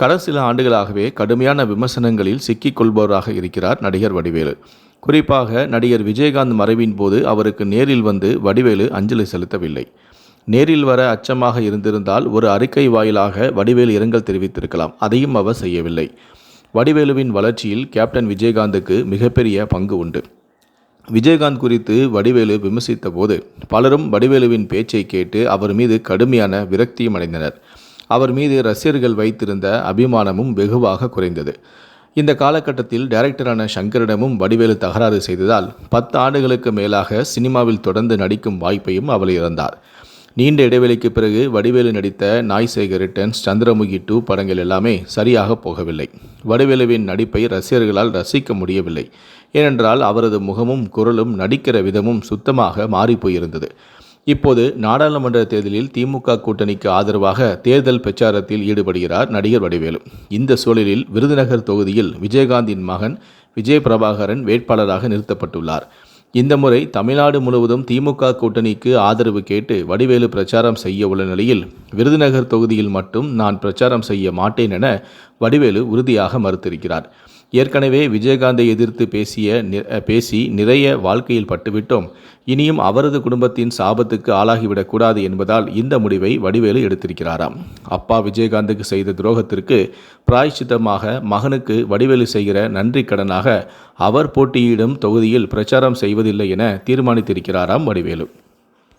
கடந்த சில ஆண்டுகளாகவே கடுமையான விமர்சனங்களில் சிக்கிக் கொள்பவராக இருக்கிறார் நடிகர் வடிவேலு. குறிப்பாக நடிகர் விஜயகாந்த் மறைவின் போது அவருக்கு நேரில் வந்து வடிவேலு அஞ்சலி செலுத்தவில்லை. நேரில் வர அச்சமாக இருந்திருந்தால் ஒரு அறிக்கை வாயிலாக வடிவேலு இரங்கல் தெரிவித்திருக்கலாம். அதையும் அவர் செய்யவில்லை. வடிவேலுவின் வளர்ச்சியில் கேப்டன் விஜயகாந்துக்கு மிகப்பெரிய பங்கு உண்டு. விஜயகாந்த் குறித்து வடிவேலு விமர்சித்த போது பலரும் வடிவேலுவின் பேச்சை கேட்டு அவர் மீது கடுமையான விரக்தியும் அடைந்தனர். அவர் மீது ரசிகர்கள் வைத்திருந்த அபிமானமும் வெகுவாக குறைந்தது. இந்த காலகட்டத்தில் டைரக்டரான சங்கரிடமும் வடிவேலு தகராறு செய்ததால் பத்து ஆண்டுகளுக்கு மேலாக சினிமாவில் தொடர்ந்து நடிக்கும் வாய்ப்பையும் அவர் இழந்தார். நீண்ட இடைவெளிக்கு பிறகு வடிவேலு நடித்த நாய் சேகர் ரிட்டர்ன்ஸ் சந்திரமுகி டூ படங்கள் எல்லாமே சரியாக போகவில்லை. வடிவேலுவின் நடிப்பை ரசிகர்களால் ரசிக்க முடியவில்லை. ஏனென்றால் அவரது முகமும் குரலும் நடிக்கிற விதமும் சுத்தமாக மாறிப்போயிருந்தது இப்போது நாடாளுமன்ற தேர்தலில் திமுக கூட்டணிக்கு ஆதரவாக தேர்தல் பிரச்சாரத்தில் ஈடுபடுகிறார் நடிகர் வடிவேலு. இந்த சூழலில் விருதுநகர் தொகுதியில் விஜயகாந்தின் மகன் விஜய் பிரபாகரன் வேட்பாளராக நிறுத்தப்பட்டுள்ளார். இந்த முறை தமிழ்நாடு முழுவதும் திமுக கூட்டணிக்கு ஆதரவு கேட்டு வடிவேலு பிரச்சாரம் செய்ய உள்ள நிலையில் விருதுநகர் தொகுதியில் மட்டும் நான் பிரச்சாரம் செய்ய மாட்டேன் என வடிவேலு உறுதியாக மறுத்திருக்கிறார். ஏற்கனவே விஜயகாந்தை எதிர்த்து பேசிய பேசி நிறைய வாழ்க்கையில் பட்டுவிட்டோம். இனியும் அவரது குடும்பத்தின் சாபத்துக்கு ஆளாகிவிடக்கூடாது என்பதால் இந்த முடிவை வடிவேலு எடுத்திருக்கிறாராம். அப்பா விஜயகாந்துக்கு செய்த துரோகத்திற்கு பிராய்ச்சித்தமாக மகனுக்கு வடிவேலு செய்கிற நன்றி கடனாக அவர் போட்டியிடும் தொகுதியில் பிரச்சாரம் செய்வதில்லை என தீர்மானித்திருக்கிறாராம் வடிவேலு.